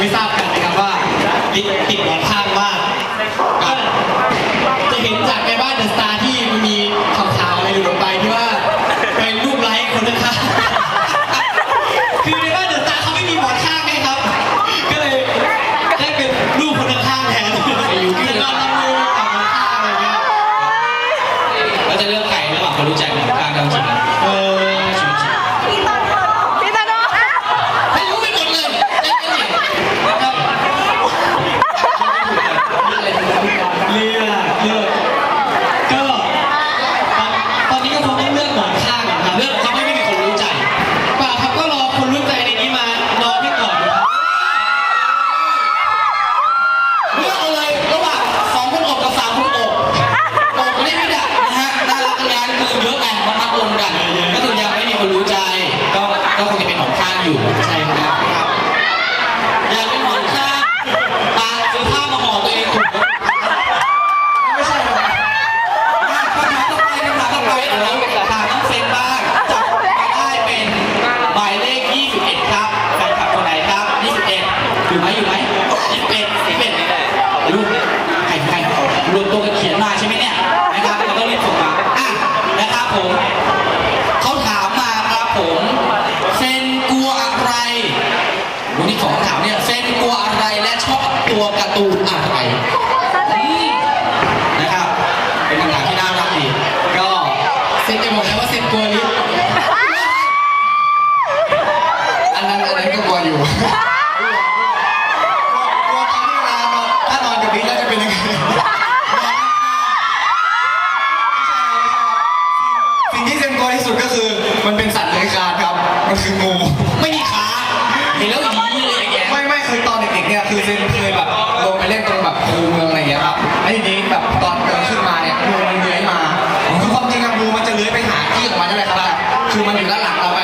ไม่ทราบกันนะครับว่าลิปติดหมอนข้างว่าก็จะเห็นจากในบ้านเดอะสตาร์ที่มีข่าวๆอะไรหลุดออกไปที่ว่าเป็นรูปไลค์คนละครับคือในบ้านเดอะสตาร์เขาไม่มีหมอข้างไงครับ ก็เลยได้เป็นรูปคนข้างๆแทนอยู่ที่เราทำมือต่งข้างอะไรเงี้ยเราจะเลือกใครระหว่างคนรู้ใจกับกนข้างกันจริง ไม่มีขาเห็นแล้วอย่างนี้เลยไม่ไม่เคยตอนเด็กๆเนี่ยคือเซนเคยแบบลงไปเล่นตรงแบบคูเมืองอะไรอย่างเงี้ยครับแล้ทีนี้แบบตอนเดินขึ้นมาเนี่ยงูมันเลื้อยมาคือความจริงอะงูมันจะเลื้อยไปหาที่ของมันนั่นแหละครับคือมันอยู่ด้านหลังเราไป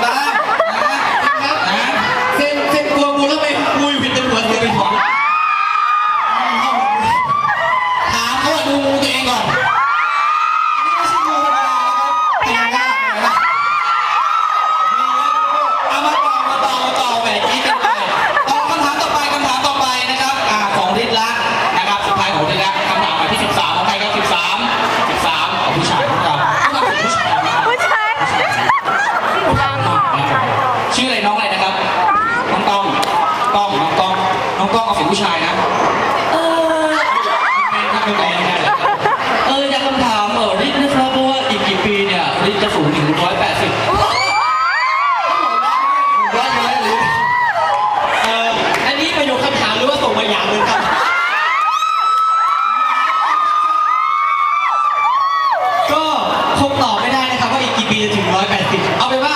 Bye. อย่างหนึ่งครับ ก็คงตอบไม่ได้นะครับว่าอีกกี่ปีจะถึง 180 เอาไปว่า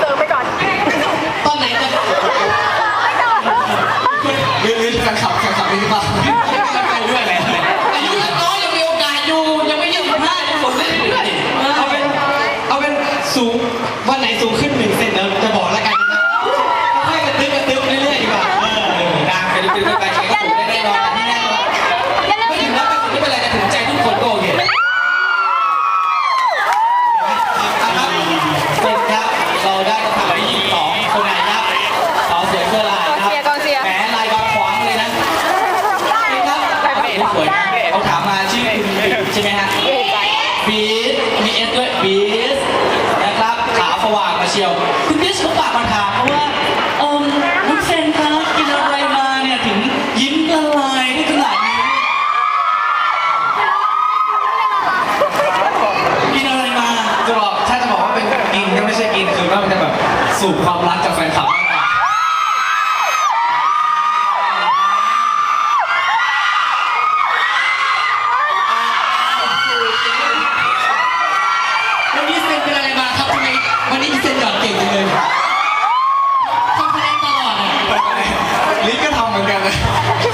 เติมไปก่อนตอนไหนจะหรือรือแฟนคลับแฟนคลับไปเหรือเปล่าไปด้วยแหละอายุน้อยยังมีโอกาสอยู่ยังไม่ยี่สิบห้ายัมดเเอาเป็นเอาเป็นสูงวันไหนสูงขึ้น วยเขาถามมาชื่อคุณใช่ไหมฮะบีสมีเอสด้วยบีสนะครับขาสว่างมาเชียว คุณบีสเขาฝากมาถามเพราะว่าเอิมคุณเส้นคะกินอะไรมาเนี่ยถึงยิ้มละลายได้ขนาดนี้กินอะไรมาจะบอกถ้าจะบอกว่าเป็นกินก็ไม่ใช่กินคือว่ามันจะแบบสูบความรักจากแฟนคลับ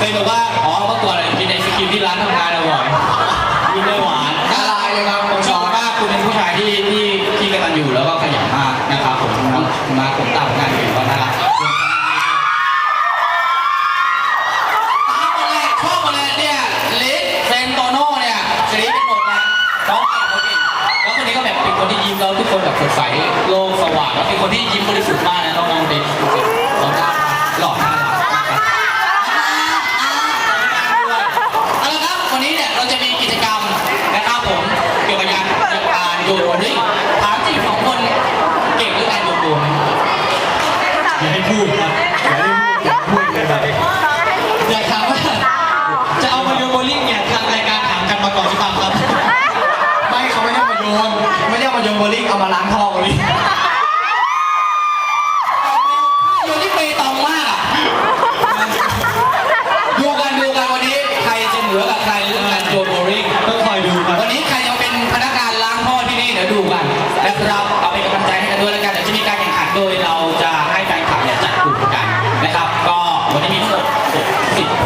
เคยบอกว่า อ๋อเมื่อก่อนกินไอศครีมที่ร้านทำงานอร่อยกินเลยหวานน่ารักเลยครับผมชอบมากคุณเป็นผู้ชายที่ที่ที่กตันอยู่แล้วก็ขยันมากนะครับผมน้องมาผมตามงานเองว่าน่ารักเราทุกคนแบบสดใสโลกสว่างแล้วเป็นคนที่ยิ้มบริสุทธิ์มากนะน้อง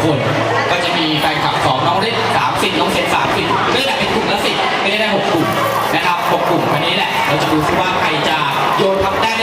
Roller.